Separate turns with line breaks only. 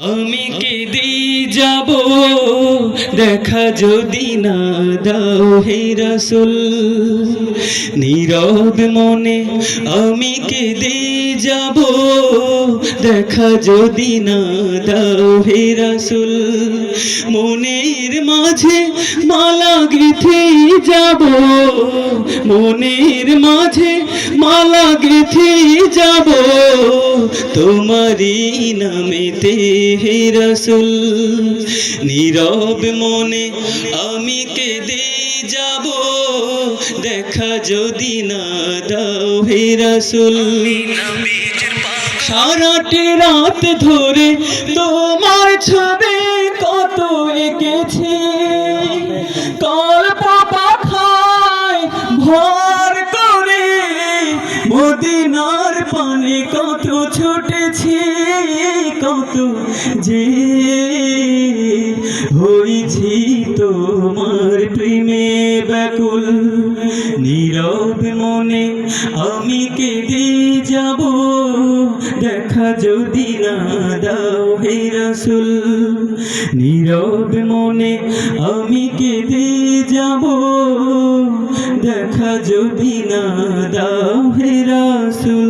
আমি কেঁদে যাব, দেখা যদি না দাও হে রসুল। নীরব মনে আমি কেঁদে যাব, দেখা যদি না দাও হে রসুল। মনের মাঝে মালা গেথে যাব, মনের মাঝে মালা গেথে যাব। তোমারই নামেতে হে রসুল, নীরব মনে আমি কেঁদে যাব। দেখা যদি না দাও হে রসুল সারাটি রাত ধরে তোমার ছবি কত এঁকেছি। কল্প পাখায় ভর করে মদিনার পানে কত ছুটেছি, কত যে হয়েছি তোমার প্রেমে ব্যাকুল। নীরব মনে আমি কেঁদে যাব, দেখা যদি না দাও হে রসুল। নীরব মনে আমি কেঁদে যাব, দেখা যদি না দাও হে রসুল।